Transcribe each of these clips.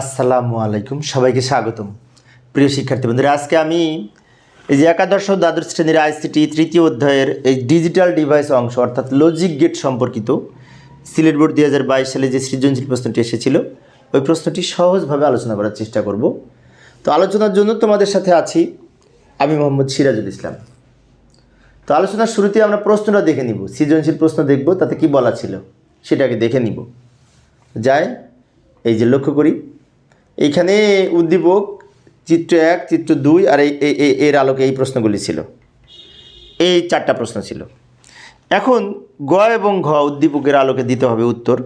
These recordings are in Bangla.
আসসালামু আলাইকুম, সবাইকে স্বাগতম। প্রিয় শিক্ষার্থী বন্ধুরা, আজকে আমি এই যে একাদশ দ্বাদশ শ্রেণির আইসিটি তৃতীয় অধ্যায়ের এই ডিজিটাল ডিভাইস অংশ, অর্থাৎ লজিক গেট সম্পর্কিত সিলেট বোর্ড দুই হাজার বাইশ সালে যে সৃজনশীল প্রশ্নটি এসেছিল, ওই প্রশ্নটি সহজভাবে আলোচনা করার চেষ্টা করব। তো আলোচনার জন্য তোমাদের সাথে আছি আমি মোহাম্মদ সিরাজুল ইসলাম। তো আলোচনার শুরুতে আমরা প্রশ্নটা দেখে নিব, সৃজনশীল প্রশ্ন দেখব, তাতে কি বলা ছিল সেটাকে দেখে নিব। যায় এই যে লক্ষ্য করি। এইখানে উদ্দীপক, চিত্র এক, চিত্র দুই আর এই এর আলোকে এই প্রশ্নগুলি ছিল। এই চারটা প্রশ্ন ছিল। এখন গ এবং ঘ উদ্দীপকের আলোকে দিতে হবে উত্তর।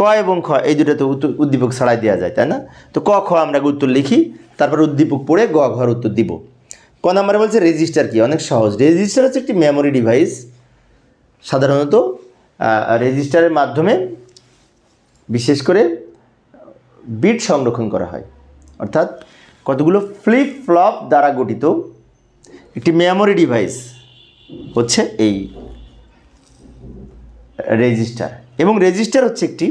ক এবং খ, এই দুটোতে উত্তর উদ্দীপক ছাড়াই দেওয়া যায়, তাই না? তো ক, খ আমরা উত্তর লিখি, তারপর উদ্দীপক পড়ে গ ঘর উত্তর দিব। ক নাম্বারে বলছে রেজিস্টার কি? অনেক সহজ। রেজিস্টার হচ্ছে একটি মেমোরি ডিভাইস সাধারণত রেজিস্টারের মাধ্যমে, বিশেষ করে বিট সংরক্ষণ করা হয়। অর্থাৎ কতগুলো ফ্লিপ ফ্লপ দ্বারা গঠিত একটি মেমোরি ডিভাইস হচ্ছে এই রেজিস্টার এবং রেজিস্টার হচ্ছে একটি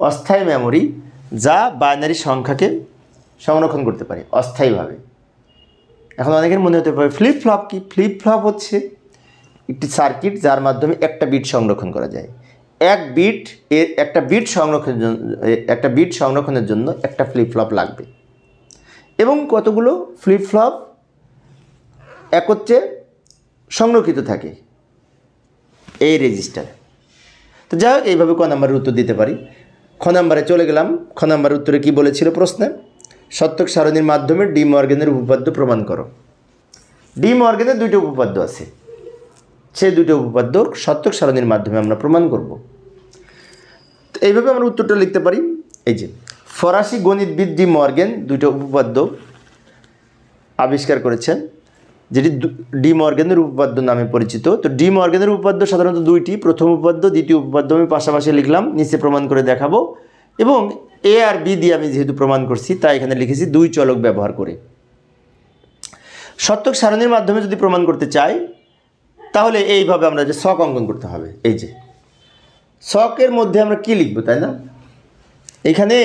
অস্থায়ী মেমোরি যা বাইনারি সংখ্যাকে সংরক্ষণ করতে পারে অস্থায়ীভাবে। এখন অনেকের মনে হতে পারে ফ্লিপ ফ্লপ কি? ফ্লিপ ফ্লপ হচ্ছে একটি সার্কিট যার মাধ্যমে একটা বিট সংরক্ষণ করা যায়। এক বিট এর একটা বিট সংরক্ষণের জন্য একটা বিট সংরক্ষণের জন্য একটা ফ্লিপ ফ্লপ লাগবে। এবং কতগুলো ফ্লিপ ফ্লপ একত্রে সংরক্ষিত থাকে এই রেজিস্টার তো যাই হোক, এইভাবে ক নাম্বারের উত্তর দিতে পারি। খ নাম্বারে চলে গেলাম। খ নাম্বারের উত্তরে কী বলেছিল প্রশ্নে? সত্যক সারণীর মাধ্যমে ডি মর্গেনের উপপাদ্য প্রমাণ করো। ডি মর্গেনের দুইটি উপপাদ্য আছে। সেই দুটো উপপাদ্য সত্যক সারণীর মাধ্যমে আমরা প্রমাণ করব। এইভাবে আমরা উত্তরটা লিখতে পারি। এই যে, ফরাসি গণিতবিদ ডি মর্গেন দুটো উপপাদ্য আবিষ্কার করেছেন, যেটি ডি মর্গেনের উপপাদ্য নামে পরিচিত। তো ডি মর্গেনের উপপাদ্য সাধারণত দুইটি, প্রথম উপপাদ্য, দ্বিতীয় উপপাদ্য আমি পাশাপাশি লিখলাম, নিচে প্রমাণ করে দেখাবো। এবং এ আর বি দিয়ে আমি যেহেতু প্রমাণ করছি, তাই এখানে লিখেছি দুই চলক ব্যবহার করে। সত্যক সারণীর মাধ্যমে যদি প্রমাণ করতে চাই তাহলে এইভাবে আমরা যে শখ অঙ্কন করতে হবে, এই যে। শখের মধ্যে আমরা কি লিখব, তাই না? এখানে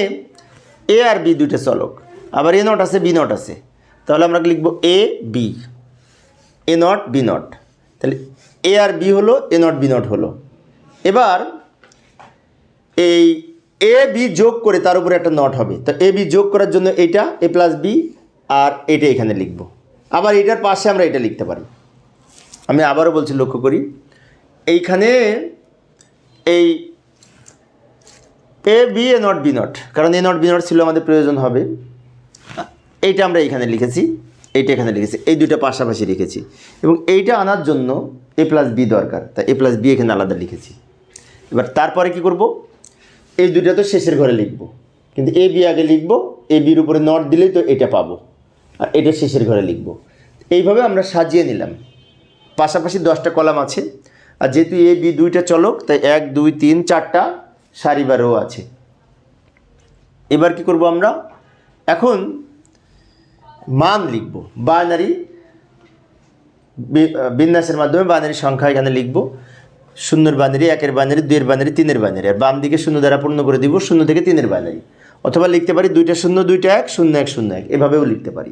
এ আর বি দুইটা চলক, আবার এ নট আছে বি নট আছে। তাহলে আমরা লিখব A B A not B not তাহলে এ আর বি হলো এ নট বি নট হলো। এবার এই এ বি যোগ করে তার উপরে একটা নট হবে। তো এ বি যোগ করার জন্য এটা এ প্লাস বি আর এটা এখানে লিখব। আবার এটার পাশে আমরা এটা লিখতে পারি। আমি আবারও বলছি, লক্ষ্য করি। এইখানে এই A, B, A, not, B, not, কারণ এ, নট, বি, নট ছিল আমাদের প্রয়োজন হবে। এইটা আমরা এখানে লিখেছি, এইটা এখানে লিখেছি, এই দুইটা পাশাপাশি লিখেছি। এবং এইটা আনার জন্য এ প্লাস বি দরকার, তা এ প্লাস বি এখানে আলাদা লিখেছি। এবার তারপরে কি করব? এই দুইটা তো শেষের ঘরে লিখব, কিন্তু এ, বি আগে লিখব, এ, বির উপরে নট দিলেই তো এটা পাবো, আর এটা শেষের ঘরে লিখব। এইভাবে আমরা সাজিয়ে নিলাম। পাশাপাশি দশটা কলাম আছে। আর যেহেতু এ, বি দুইটা চলক, তাই এক, দুই, তিন, চারটা সারি আছে। এবার কি করব আমরা? এখন মান লিখব। বাইনারি বিন্যাসের মাধ্যমে বাইনারি সংখ্যা এখানে লিখব। শূন্যর বাইনারি একের বাইনারি দুইয়ের বাইনারি তিনের বাইনারি আর বাম দিকে শূন্য দ্বারা পূর্ণ করে দিব শূন্য থেকে তিনের বাইনারি অথবা লিখতে পারি দুইটা শূন্য, দুইটা এক, শূন্য এক শূন্য এক। এভাবেও লিখতে পারি।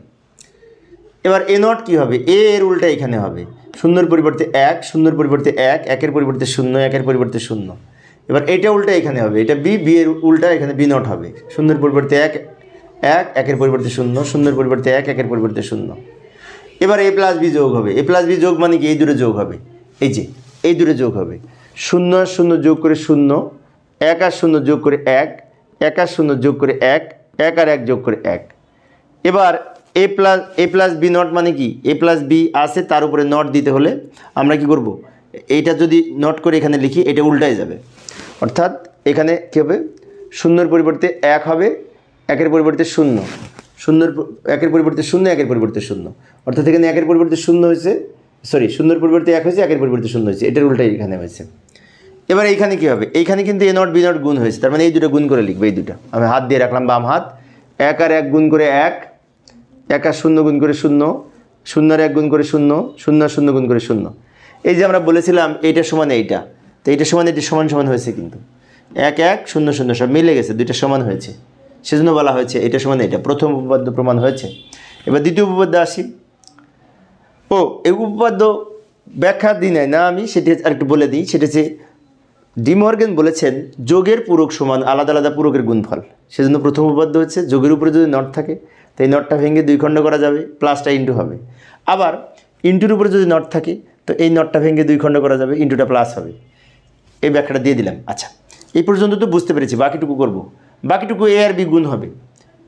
এবার এ নট কী হবে? এ এর উল্টা এখানে হবে। শূন্যর পরিবর্তে এক, শূন্যর পরিবর্তে এক, একের পরিবর্তে শূন্য, একের পরিবর্তে শূন্য। এবার এটা উল্টা এখানে হবে, এটা বি বি এর উল্টা এখানে বি নট হবে। শূন্যের পরিবর্তে এক এক, একের পরিবর্তে শূন্য, শূন্যের পরিবর্তে এক, একের পরিবর্তে শূন্য। এবার এ প্লাস বি যোগ হবে, এ প্লাস বি যোগ মানে কি? এই দূরে যোগ হবে। এই যে, এই দূরে যোগ হবে। শূন্য আর শূন্য যোগ করে শূন্য, এক আর শূন্য যোগ করে এক এক আর শূন্য যোগ করে এক এক আর এক যোগ করে এক। এবার A plus A plus B not মানে কি? এ প্লাস বি আছে, তার উপরে নট দিতে হলে আমরা কি করব? এইটা যদি নট করে এখানে লিখি, এটা উল্টায় যাবে। অর্থাৎ এখানে কী হবে? শূন্যর পরিবর্তে এক হবে, একের পরিবর্তে শূন্য। শূন্যর একের পরিবর্তে শূন্য, একের পরিবর্তে শূন্য। অর্থাৎ এখানে একের পরিবর্তে শূন্য হয়েছে সরি শূন্যর পরিবর্তে এক হয়েছে, একের পরিবর্তে শূন্য হয়েছে। এটার উল্টাই এখানে হয়েছে। এবার এইখানে কী হবে? এইখানে কিন্তু এ নট বি নট গুণ হয়েছে। তার মানে এই দুটো গুণ করে লিখবে, এই দুটো। আমি হাত দিয়ে রাখলাম বাম হাত। এক আর এক গুণ করে এক এক আর শূন্য গুণ করে শূন্য শূন্য আর এক গুণ করে শূন্য শূন্য শূন্য গুণ করে শূন্য। এই যে আমরা বলেছিলাম এইটা সমান এইটা, তো এইটা সমান এটি সমান সমান হয়েছে কিন্তু। এক এক, শূন্য শূন্য, সব মিলে গেছে, দুইটা সমান হয়েছে। সেজন্য বলা হয়েছে এটা সমান এটা প্রথম উপপাদ্য প্রমাণ হয়েছে। এবার দ্বিতীয় উপপাদ্য আসি। ও, এই উপপাদ্য ব্যাখ্যা দিই নাই, না আমি, সেটি আরেকটু বলে দিই, সেটা হচ্ছে ডিমর্গেন বলেছেন, যোগের পূরক সমান আলাদা আলাদা পূরকের গুণফল। সেজন্য প্রথম উপপাদ্য হচ্ছে, যোগের উপরে যদি নট থাকে তো এই নটটা ভেঙে দুই খণ্ড করা যাবে, প্লাসটা ইন্টু হবে। আবার ইন্টুর উপরে যদি নট থাকে, তো এই নটটা ভেঙে দুই খণ্ড করা যাবে ইন্টুটা প্লাস হবে। এই ব্যাখ্যাটা দিয়ে দিলাম। আচ্ছা এই পর্যন্ত তো বুঝতে পেরেছি, বাকিটুকু করব। বাকিটুকু এ আর বি গুণ হবে।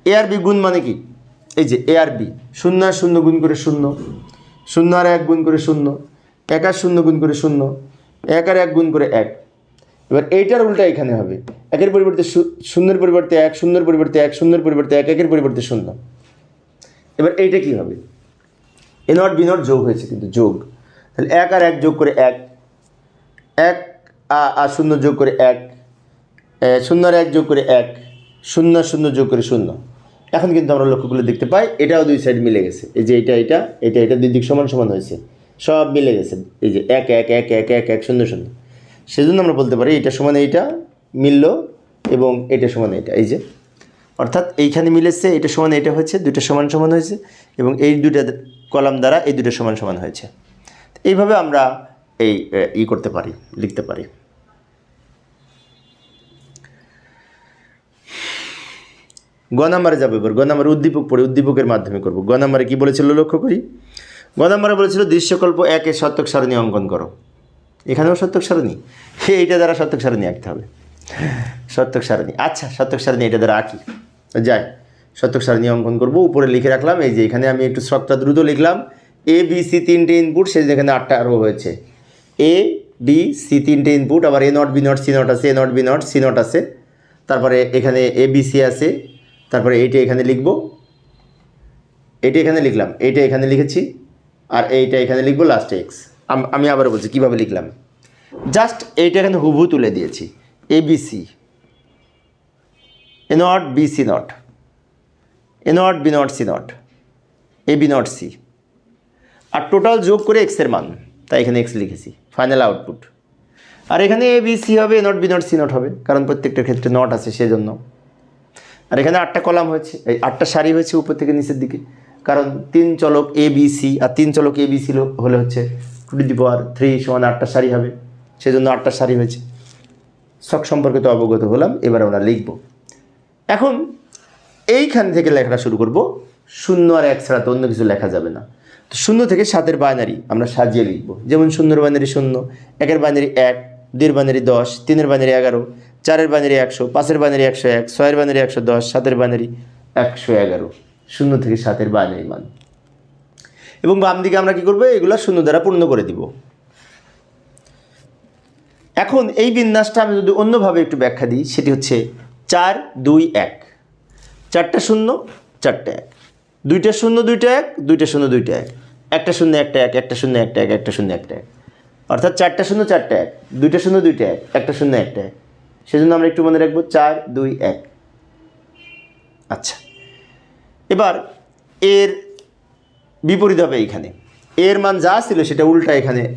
এ আর বি গুণ মানে কি? এই যে এ আর বি শূন্য আর শূন্য গুণ করে শূন্য শূন্য আর এক গুণ করে শূন্য, এক আর শূন্য গুণ করে শূন্য, এক আর এক গুণ করে এক। এবার এইটার উল্টা এখানে হবে। একের পরিবর্তে শূন্যের পরিবর্তে এক, শূন্যের পরিবর্তে এক, শূন্যের পরিবর্তে এক, একের পরিবর্তে শূন্য। এবার এইটা কি হবে? এ নট বি নট যোগ হয়েছে কিন্তু যোগ। তাহলে এক আর এক যোগ করে এক এক আর শূন্য যোগ করে এক শূন্য আর এক যোগ করে এক, শূন্য শূন্য যোগ করে শূন্য। এখন কিন্তু আমরা লক্ষ্যগুলো দেখতে পাই, এটাও দুই সাইড মিলে গেছে। এই যে এটা এটা এটা এটা দুই দিক সমান সমান হয়েছে। সব মিলে গেছে। এই যে এক এক এক এক এক এক, শূন্য শূন্য। সেজন্য আমরা বলতে পারি এটা সমান এইটা মিলল এবং এটা সমান এটা এই যে। অর্থাৎ এইখানে মিলেছে, এটা সমান এটা হয়েছে দুটো সমান সমান হয়েছে এবং এই দুটা কলাম দ্বারা এই দুটো সমান সমান হয়েছে। এইভাবে আমরা এই ই করতে পারি, লিখতে পারি। গ নাম্বারে যাব এবার। গ নাম্বারে উদ্দীপক পড়ে, উদ্দীপকের মাধ্যমে করব। গ নাম্বারে কী বলেছিল লক্ষ্য করি? গ নাম্বারে বলেছিল দৃশ্যকল্প একে শতক সারণী অঙ্কন করো। এখানেও সত্যক সারণী? এইটা দ্বারা শতক সারণী আঁকতে হবে। সত্যক সারণী। আচ্ছা শতক সারণী এটা দ্বারা আঁকি। যাই শতক সারণী অঙ্কন করব। উপরে লিখে রাখলাম, এই যে এখানে আমি একটু শর্টটা দ্রুত লিখলাম। এ বি সি তিনটে ইনপুট সেই এখানে আটটা আরও হয়েছে। এ বি সি তিনটে ইনপুট আবার A not B not C not আছে A not B not C not আছে। তারপরে এখানে এ বি সি আছে। তারপরে এইটা এখানে লিখব। এইটা এখানে লিখলাম। এইটা এখানে লিখেছি। আর এইটা এখানে লিখব লাস্ট এক্স আমি আবারও বলছি, কীভাবে লিখলাম? জাস্ট এইটা এখানে হুবহু তুলে দিয়েছি। A B C A not B C not A not B not C not A B not C R total যোগ করে এক্সের মান। তাই এখানে এক্স লিখেছি। ফাইনাল আউটপুট আর এখানে এ বি সি হবে A not B not C not হবে। কারণ প্রত্যেকটা ক্ষেত্রে নট আছে, সেজন্য। আর এখানে আটটা কলাম হয়েছে। এই আটটা সারি হয়েছে উপর থেকে নিচের দিকে। কারণ তিন চলক এ বি সি আর তিন চলক এ বি সি হলে হচ্ছে two to the power three সমান আটটা সারি হবে। সেজন্য আটটা সারি হয়েছে। শখ সম্পর্কে তো অবগত হলাম, এবার আমরা লিখব। এখন এইখান থেকে লেখাটা শুরু করব। শূন্য আর এক ছাড়া তো অন্য কিছু লেখা যাবে না। তো শূন্য থেকে সাতের বাইনারি আমরা সাজিয়ে লিখব। যেমন শূন্যর বাইনারি শূন্য, একের বাইনারি এক, দুইয়ের বাইনারি দশ, তিনের বাইনারি এগারো, চারের বাইনারি একশো, পাঁচের বাইনারি একশো এক, ছয়ের বাইনারি একশো দশ, সাতের বাইনারি একশো এগারো। শূন্য থেকে সাতের বাইনারি মান এবং বাম দিকে আমরা কি করব? এগুলো শূন্য দ্বারা পূর্ণ করে দিব। এখন এই বিন্যাসটা আমি যদি অন্যভাবে একটু ব্যাখ্যা দিই, সেটি হচ্ছে চার, দুই, এক। চারটা শূন্য, চারটা এক। দুইটা শূন্য, দুইটা এক, দুইটা শূন্য, দুইটা এক। একটা শূন্য, একটা এক, একটা শূন্য, একটা এক, একটা শূন্য, একটা এক। অর্থাৎ চারটা শূন্য, চারটা এক। দুইটা শূন্য, দুইটা এক, একটা শূন্য, একটা এক। সেজন্য আমরা একটু মনে রাখব, চার, দুই, এক। আচ্ছা। এবার, এর বিপরীত হবে এইখানে। এর মান যা ছিল সেটা উল্টা এখানে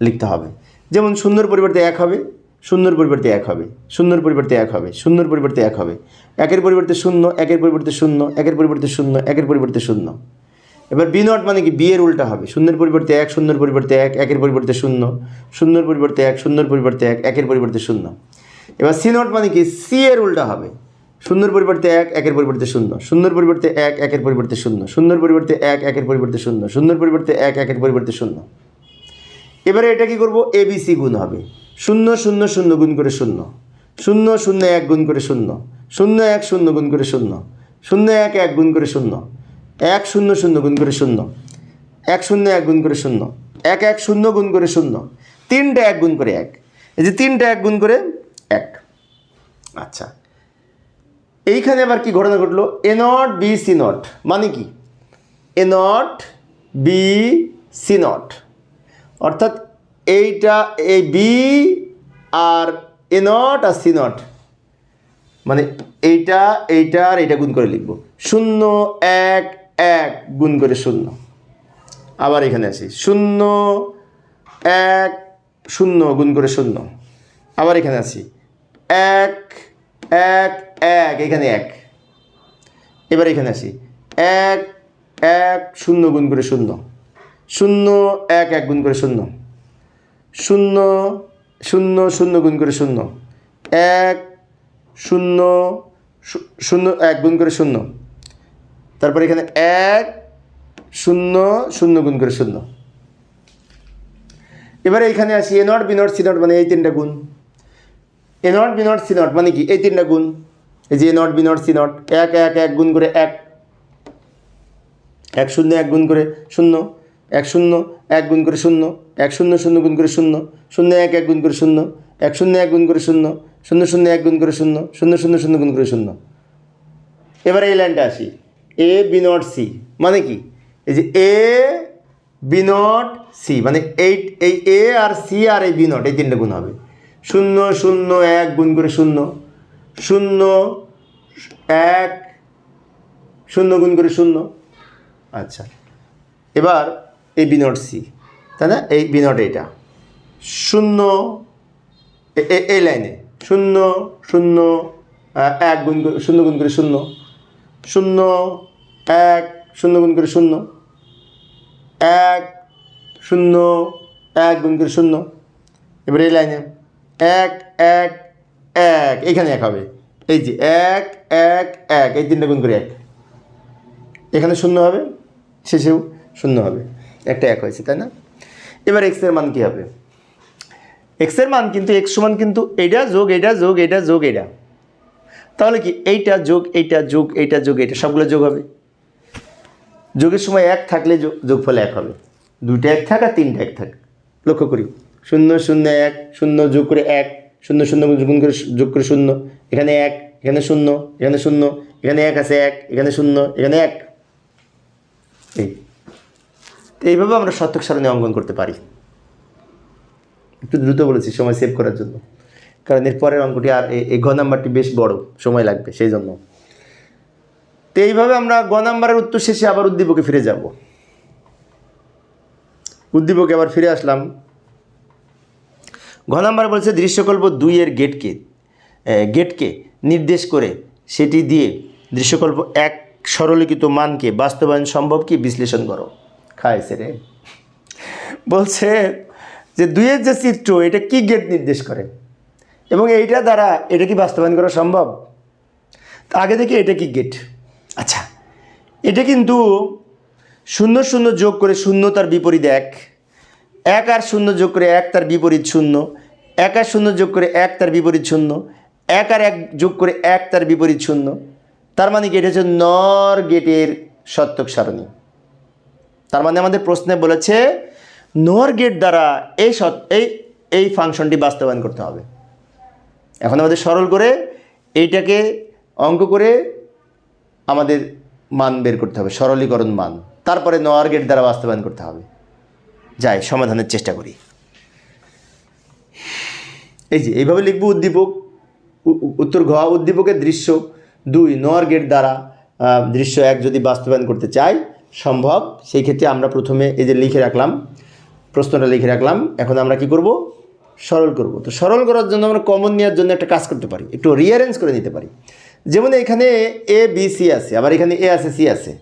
লিখতে হবে। যেমন শূন্যর পরিবর্তে এক হবে, শূন্যর পরিবর্তে এক হবে, শূন্যর পরিবর্তে এক হবে, শূন্যর পরিবর্তে এক হবে। একের পরিবর্তে শূন্য, একের পরিবর্তে শূন্য, একের পরিবর্তে শূন্য, একের পরিবর্তে শূন্য। এবার বি নট মানে কি? বি এর উল্টা হবে। শূন্যের পরিবর্তে এক, শূন্যর পরিবর্তে এক, একের পরিবর্তে শূন্য, শূন্যর পরিবর্তে এক, শূন্যর পরিবর্তে এক, একের পরিবর্তে শূন্য। এবার সি নট মানে কি? সি এর উল্টা হবে। শূন্যর পরিবর্তে এক, একের পরিবর্তে শূন্য। শূন্যর পরিবর্তে এক, একের পরিবর্তে শূন্য। শূন্যর পরিবর্তে এক, একের পরিবর্তে শূন্য। শূন্যর পরিবর্তে এক, একের পরিবর্তে শূন্য। এবারে এটা কি করব? এবিসি গুণ হবে। শূন্য শূন্য শূন্য গুণ করে শূন্য। শূন্য শূন্য, এক গুণ করে শূন্য। শূন্য, এক, শূন্য গুণ করে শূন্য। শূন্য, এক এক গুণ করে শূন্য। এক, শূন্য শূন্য গুণ করে শূন্য। এক শূন্য, এক গুণ করে শূন্য। এক এক, শূন্য গুণ করে শূন্য। তিনটা এক গুণ করে এক। এই যে তিনটা এক গুণ করে এক। আচ্ছা। এইখানে আবার কি ঘটনা ঘটলো? A not B C not মানে কি? A not B C not অর্থাৎ এইটা এই বি আর এ নট আর সি নট মানে এইটা এইটা আর এইটা গুণ করে লিখব। শূন্য, এক এক গুণ করে শূন্য। আবার এখানে আসি। শূন্য, এক, শূন্য গুণ করে শূন্য। আবার এখানে আসি। এক এক এক, এখানে এক। এবার এখানে আসি। এক এক, শূন্য গুণ করে শূন্য। শূন্য, এক এক গুণ করে শূন্য। শূন্য শূন্য শূন্য গুণ করে শূন্য। এক, শূন্য শূন্য, এক গুণ করে শূন্য। তারপরে এখানে এক, শূন্য শূন্য গুণ করে শূন্য। এবারে এখানে আসি, A not, B not, C not মানে এই তিনটা গুণ। A not, B not, C not মানে কি? এই তিনটা গুণ। যে not, B not, C not, এক এক এক গুণ করে এক। এক শূন্য, এক গুণ করে শূন্য, এক শূন্য, এক গুণ করে শূন্য, এক শূন্য শূন্য গুণ করে শূন্য শূন্য, এক এক গুণ করে শূন্য, এক শূন্য, এক গুণ করে শূন্য শূন্য শূন্য, এক গুণ করে শূন্য শূন্য শূন্য শূন্য গুণ করে শূন্য। এবার এই লাইনটা আসি। এ, বি নট, সি মানে কি? এই যে এ, বি নট, সি মানে এইট, এই এ আর সি আর এই বি নট, এই তিনটা গুণ হবে। শূন্য শূন্য, এক গুণ করে শূন্য শূন্য, এক, শূন্য গুণ করে শূন্য। আচ্ছা এবার এই বি নট সি, তাই না? এই বি নট এইটা। শূন্য এই লাইনে। শূন্য শূন্য এক গুণ করে, শূন্য গুণ করে শূন্য। শূন্য, এক, শূন্য গুণ করে শূন্য। এক শূন্য, এক গুণ করে শূন্য। এবার এই লাইনে। এক এক এক, এখানে এক হবে। এই যে এক এক এক, এই তিনটা গুণ করে এক। এখানে শূন্য হবে, শেষেও শূন্য হবে। একটা এক হয়েছে, তাই না? এবার এক্সের মান কী হবে? এক্সের মান কিন্তু এক্স সমান কিন্তু এইটা যোগ এটা যোগ এটা যোগ এটা তাহলে কি এইটা যোগ এইটা যোগ এইটা যোগ, এইটা সবগুলো যোগ হবে? যোগের সময় এক থাকলে যোগ যোগফল এক হবে। দুইটা এক থাক আর তিনটা এক থাক। লক্ষ্য করি। শূন্য শূন্য, এক, শূন্য যোগ করে এক। শূন্য শূন্য গুণ করে, যোগ করে শূন্য। এখানে এক, এখানে শূন্য এখানে শূন্য, এখানে এক আছে এক, এখানে শূন্য, এখানে এক। এই। তো এইভাবে আমরা শতক সারণী অঙ্কন করতে পারি। একটু দ্রুত বলেছি, সময় সেভ করার জন্য। কারণ এর পরের অঙ্কটি আর এই ঘ নাম্বারটি বেশ বড়, সময় লাগবে সেই জন্য। তো এইভাবে আমরা গ নাম্বারের উত্তর শেষে আবার উদ্দীপকে ফিরে যাব। উদ্দীপকে আবার ফিরে আসলাম। ঘ নাম্বার বলছে দৃশ্যকল্প দুইয়ের গেটকে গেটকে নির্দেশ করে। সেটি দিয়ে দৃশ্যকল্প এক সরলীকৃত মানকে বাস্তবায়ন সম্ভব কি? বিশ্লেষণ করো। খাইছে রে। বলছে যে দুইয়ের যে চিত্র, এটা কি গেট নির্দেশ করে? এবং এইটা দ্বারা এটা কি বাস্তবায়ন করা সম্ভব? আগে থেকে এটা কি গেট? আচ্ছা এটা কিন্তু শূন্য শূন্য যোগ করে শূন্য তার বিপরীত এক। এক আর শূন্য যোগ করে এক তার বিপরীত শূন্য, এক আর শূন্য যোগ করে এক তার বিপরীত শূন্য, এক আর এক যোগ করে এক তার বিপরীত শূন্য। তার মানে কি? এটা হচ্ছে নর গেটের সত্যক সারণী। তার মানে আমাদের প্রশ্নে বলেছে, নর গেট দ্বারা এই এই এই ফাংশনটি বাস্তবায়ন করতে হবে। এখন আমাদের সরল করে এইটাকে অঙ্ক করে আমাদের মান বের করতে হবে, সরলীকরণ মান। তারপরে নর গেট দ্বারা বাস্তবায়ন করতে হবে। যাই, সমাধানের চেষ্টা করি। এই যে, এইভাবে লিখব উদ্দীপক উত্তর ঘ, উদ্দীপকের দৃশ্য দুই নর গেট দ্বারা দৃশ্য এক যদি বাস্তবায়ন করতে চাই, সম্ভব। সেই ক্ষেত্রে আমরা প্রথমে এই যে লিখে রাখলাম, প্রশ্নটা লিখে রাখলাম, এখন আমরা কি করব? সরল করব। তো সরল করার জন্য আমরা কমন নেওয়ার জন্য একটা কাজ করতে পারি, একটু রিয়ারেঞ্জ করে নিতে পারি। যেমন এখানে এ বি সি আছে, আবার এখানে এ আছে সি আছে।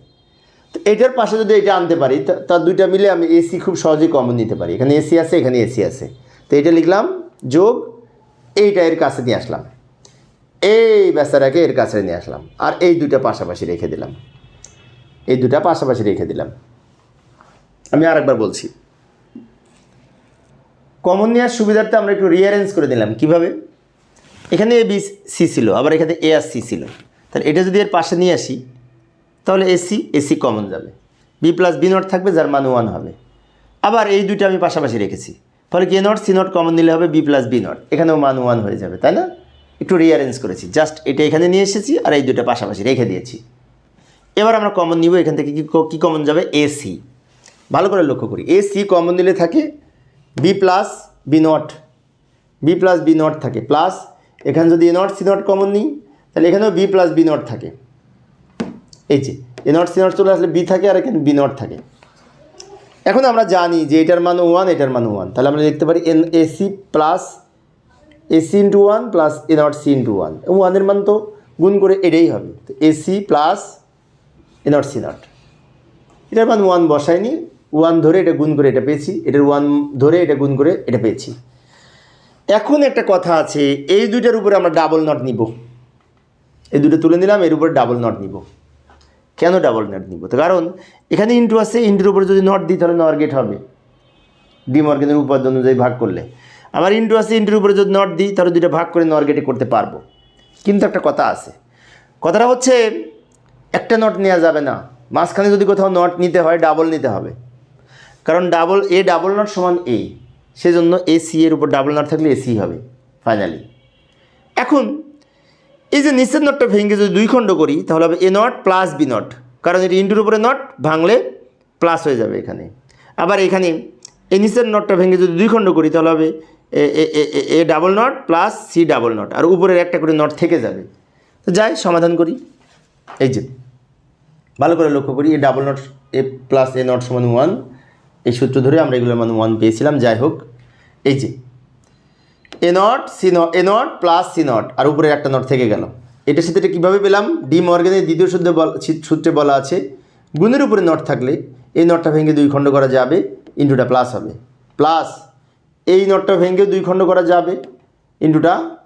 এটার পাশে যদি এটা আনতে পারি তার দুইটা মিলে আমি এসি খুব সহজেই কমন নিতে পারি। এখানে এসি আছে, এখানে এসি আছে। তো এটা লিখলাম, যোগ এইটা এর কাছে নিয়ে আসলাম। এই বেচারাকে এর কাছে নিয়ে আসলাম। আর এই দুটা পাশাপাশি রেখে দিলাম। এই দুটা পাশাপাশি রেখে দিলাম। আমি আরেকবার বলছি। কমন নেওয়ার সুবিধার্থে আমরা একটু রিয়ারেঞ্জ করে দিলাম কীভাবে? এখানে এ বি সি ছিল, আবার এখানে এ আর সি ছিল। তাহলে এটা যদি এর পাশে নিয়ে আসি তাহলে এসি এসি কমন যাবে। বি প্লাস বি নট থাকবে, যার মান ওয়ান হবে। আবার এই দুইটা আমি পাশাপাশি রেখেছি। ফলে কি নট সি নট কমন নিলে হবে বি প্লাস বি নট এখানেও মান ওয়ান হয়ে যাবে, তাই না? একটু রিঅ্যারেঞ্জ করেছি। জাস্ট এটা এখানে নিয়ে এসেছি আর এই দুটো পাশাপাশি রেখে দিয়েছি। এবার আমরা কমন নিব, এখান থেকে কি, কী কমন যাবে? এসি ভালো করে লক্ষ্য করি। এসি কমন নিলে থাকে B plus B not B plus B not থাকে। প্লাস এখানে যদি A not C not common নিই, তাহলে এখানেও বি প্লাস বি নট থাকে। এই যে, এ নট, সি নট চলে আসলে বি থাকে আর এখানে বি নট থাকে। এখন আমরা জানি যে এটার মান ওয়ান, এটার মান ওয়ান। তাহলে আমরা লিখতে পারি N AC plus AC into one plus A not, C into one. ওয়ানের মান তো গুণ করে এটাই হবে। তো AC plus A not, C not. এটার মান ওয়ান বসায়নি। ওয়ান ধরে এটা গুণ করে এটা পেয়েছি। এটার ওয়ান ধরে এটা গুণ করে এটা পেয়েছি। এখন একটা কথা আছে, এই দুইটার উপরে আমরা ডাবল নট নিব। এই দুটো তুলে নিলাম, এর উপরে ডাবল নট নিব। কেন ডাবল নট নিব? তো কারণ এখানে ইন্টু আছে ইন্টুর উপরে যদি নট দিই, তাহলে নর গেট হবে। ডি মর্গেনের উপাদ্য অনুযায়ী ভাগ করলে। আবার ইন্টু আছে ইন্টুর উপরে যদি নট দিই, তাহলে দুইটা ভাগ করে নর গেটে করতে পারব। কিন্তু একটা কথা আছে। কথাটা হচ্ছে, একটা নট নেওয়া যাবে না। মাঝখানে যদি কোথাও নট নিতে হয় ডাবল নিতে হবে। কারণ ডাবল এ ডাবল নট সমান এ সেজন্য এ সি এর উপর ডাবল নট থাকলে এসি হবে ফাইনালি এখন এই যে নিচের নটটা ভেঙে যদি দুই খণ্ড করি, তাহলে হবে A not plus B not কারণ এটি ইন্টুর উপরে নট ভাঙলে প্লাস হয়ে যাবে এখানে। আবার এখানে এ নিচের নটটা ভেঙে যদি দুই খণ্ড করি, তাহলে হবে A double not plus C double not আর উপরের একটা করে নট থেকে যাবে। তো যাই, সমাধান করি। এই যে, ভালো করে লক্ষ্য করি, A double not A plus A not সমান ওয়ান এই সূত্র ধরে আমরা এগুলোর মান ওয়ান পেয়েছিলাম। যাই হোক, এই যে A not C not A not plus C not আর উপরে একটা নট থেকে গেল। এটার সাথে এটা কীভাবে পেলাম? ডি মর্গানের দ্বিতীয় সূত্রে সূত্রে বলা আছে, গুণের উপরে নট থাকলে এই নটটা ভেঙে দুই খণ্ড করা যাবে ইন্টুটা প্লাস হবে। প্লাস এই নটটা ভেঙে দুই খণ্ড করা যাবে ইন্টুটা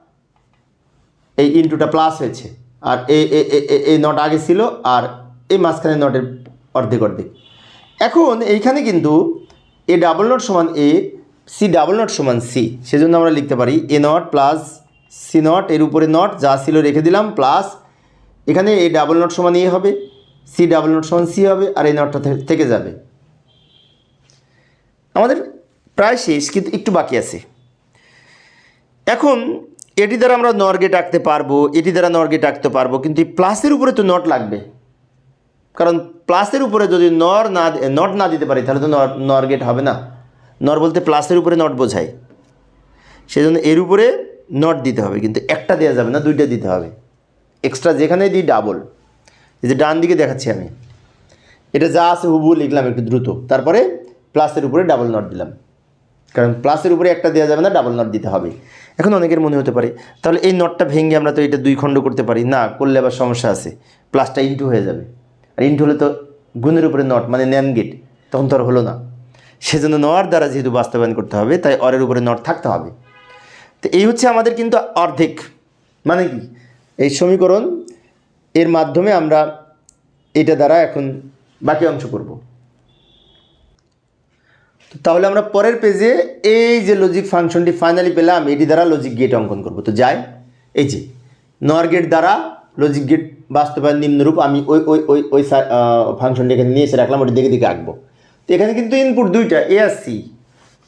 এই ইন্টুটা প্লাস হয়েছে। আর এ, এ- এ- এ- এই নট আগে ছিল, আর এই মাঝখানে নটের অর্ধেক অর্ধেক। এখন এইখানে কিন্তু এ ডাবল নট সমান এ সি ডাবল নট সমান সি সেজন্য আমরা লিখতে পারি A not plus C not এর উপরে নট যা ছিল রেখে দিলাম প্লাস এখানে এ ডাবল নট সমান এ হবে সি ডাবল নট সমান সি হবে, আর এই নটটা থেকে যাবে। আমাদের প্রায় শেষ, কিন্তু একটু বাকি আছে। এখন, এটি দ্বারা আমরা নর গেট আঁকতে পারব, এটি দ্বারা নর গেট আঁকতে পারব, কিন্তু এই প্লাসের উপরে তো নট লাগবে। কারণ প্লাসের উপরে যদি নর না নট না দিতে পারি, তাহলে তো নর নর গেট হবে না। নর বলতে প্লাসের উপরে নট বোঝায়। সেজন্য এর উপরে নট দিতে হবে, কিন্তু একটা দেওয়া যাবে না, দুইটা দিতে হবে। এক্সট্রা যেখানে দিই ডাবল। এই যে ডান দিকে দেখাচ্ছি আমি। এটা যা আছে হুবু লিখলাম একটু দ্রুত। তারপরে প্লাসের উপরে ডাবল নট দিলাম। কারণ প্লাসের উপরে একটা দেওয়া যাবে না, ডাবল নট দিতে হবে। এখন অনেকের মনে হতে পারে, তাহলে এই নটটা ভেঙে আমরা তো এটা দুই খণ্ড করতে পারি। না, করলে আবার সমস্যা আছে। প্লাসটা ইন্টু হয়ে যাবে। আর ইন্টু হলে তো গুণের উপরে নট মানে ন্যান গেট। তখন তো আর হলো না। সেজন্য নর দ্বারা যেহেতু বাস্তবায়ন করতে হবে, তাই অরের উপরে নর থাকতে হবে। তো এই হচ্ছে আমাদের কিন্তু অর্ধেক। মানে কি? এই সমীকরণ, এর মাধ্যমে আমরা এটা দ্বারা এখন বাকি অংশ করব। তাহলে আমরা পরের পেজে এই যে লজিক ফাংশনটি ফাইনালি পেলাম, এটি দ্বারা লজিক গেট অঙ্কন করব। তো যাই, এই যে নর গেট দ্বারা লজিক গেট বাস্তবায়ন নিম্নরূপ আমি ওই ওই ওই ওই ফাংশনটি এখানে নিয়ে এসে রাখলাম, ওটি দেখে দেখে আঁকবো। তো এখানে কিন্তু ইনপুট দুইটা এ আর সি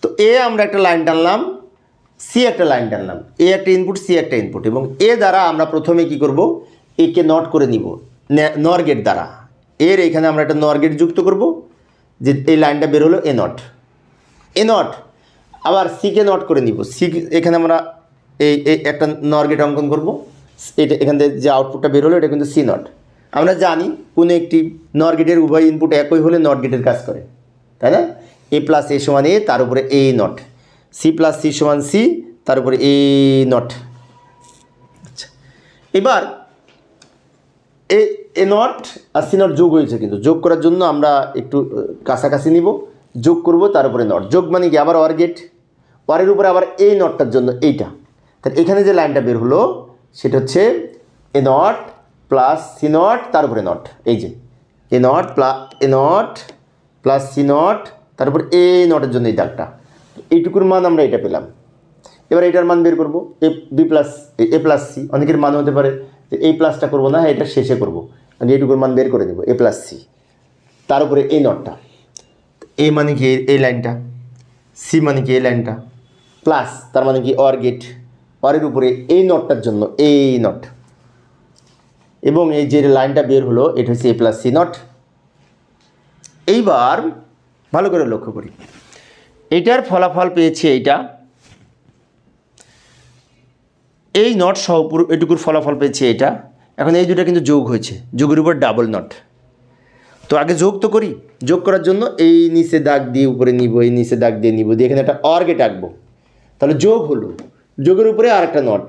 তো এ আমরা একটা লাইন টানলাম সি একটা লাইন টানলাম। এ একটা ইনপুট সি একটা ইনপুট এবং এ দ্বারা আমরা প্রথমে কি করব? একে নট করে নিব নর গেট দ্বারা। এর এখানে আমরা একটা নর গেট যুক্ত করব, যে এই লাইনটা বের হলো এ নট এ নট আবার সিকে নট করে নিব। সি এখানে আমরা এই একটা নর গেট অঙ্কন করব। এটা এখান থেকে যে আউটপুটটা বের হলো, এটা কিন্তু সি নট আমরা জানি কোনো একটি নর গেটের উভয় ইনপুট একই হলে নট গেটের কাজ করে। তাই না? এ প্লাস এ সমান এ তার উপরে A not C plus C সমান সি তার উপরে এ নট আচ্ছা। এবার এ এ নট আর সি নট যোগ হয়েছে কিন্তু। যোগ করার জন্য আমরা একটু কাছাকাছি নিব। যোগ করব, তার উপরে নট যোগ মানে কি? আবার ওয়ার গেট ওয়ারের উপরে আবার এই নটটার জন্য এইটা। তাহলে এখানে যে লাইনটা বের হলো, সেটা হচ্ছে A not plus C not তার উপরে নট এই যে A not plus A not plus C not, তারপর এ নটের জন্য এই দাগটা। এইটুকুর মান আমরা এটা পেলাম। এবার এটার মান বের করব। A, B plus, A plus C. অনেকের মান হতে পারে যে এই প্লাসটা করব না, এটা শেষে করব। আমি এইটুকুর মান বের করে দেবো এ প্লাস সি। তার উপরে এই নটটা। এ মানে কি এই লাইনটা? সি মানে কি এই লাইনটা? প্লাস, তার মানে কি অর গেট। অরের উপরে এই নটটার জন্য এই নট। এবং এই যে লাইনটা বের হলো, এটা হচ্ছে এ প্লাস সি নট। এইবার ভালো করে লক্ষ্য করি। এটার ফলাফল পেয়েছি এইটা। এই নট সহ এটুকুর ফলাফল পেয়েছি এটা। এখন এই দুটো কিন্তু যোগ হয়েছে। যোগের উপর ডাবল নট তো আগে যোগ তো করি। যোগ করার জন্য এই নিচে দাগ দিয়ে উপরে নিব, এই নিচে দাগ দিয়ে নিব, দিয়ে এখানে একটা অর্গে টাকবো। তাহলে যোগ হলো। যোগের উপরে আর একটা নট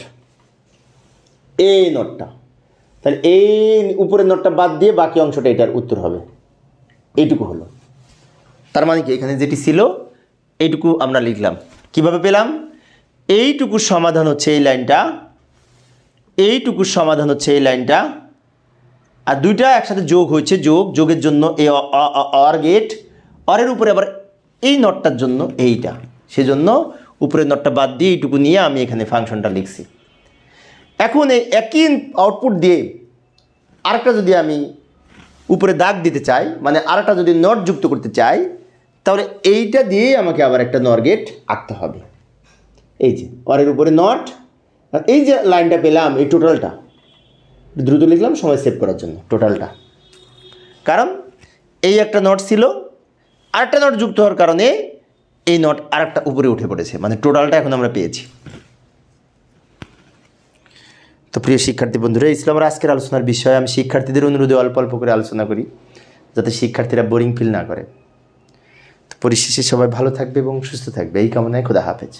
এই নটটা তাহলে এই উপরের নটটা বাদ দিয়ে বাকি অংশটা এটার উত্তর হবে। এইটুকু হলো। তার মানে কি? এখানে যেটি ছিল, এইটুকু আমরা লিখলাম। কীভাবে পেলাম? এইটুকুর সমাধান হচ্ছে এই লাইনটা এইটুকুর সমাধান হচ্ছে এই লাইনটা, আর দুইটা একসাথে যোগ হয়েছে, যোগ, যোগের জন্য অ- অর গেট অরের উপরে আবার এই নটটার জন্য এইটা। সেজন্য উপরের নটটা বাদ দিয়ে এইটুকু নিয়ে আমি এখানে ফাংশনটা লিখছি। এখন এই একই আউটপুট দিয়ে আরেকটা যদি আমি উপরে দাগ দিতে চাই মানে আরেকটা যদি নট যুক্ত করতে চাই, তাহলে এইটা দিয়েই আমাকে আবার একটা নর গেট আঁকতে হবে। এই যে অরের উপরে নট এই যে লাইনটা পেলাম, এই টোটালটা দ্রুত লিখলাম, সময় সেভ করার জন্য টোটালটা কারণ এই একটা নট ছিল, আরেকটা নট যুক্ত হওয়ার কারণে এই নট আরেকটা উপরে উঠে পড়েছে মানে টোটালটা এখন আমরা পেয়েছি। তো প্রিয় শিক্ষার্থী বন্ধুরা, ইসলামের আজকের আলোচনার বিষয়ে, আমি শিক্ষার্থীদের অনুরোধে অল্প অল্প করে আলোচনা করি, যাতে শিক্ষার্থীরা বোরিং ফিল না করে। তো পরিশেষে সবাই ভালো থাকবে এবং সুস্থ থাকবে। এই কামনায় খোদা হাফেজ।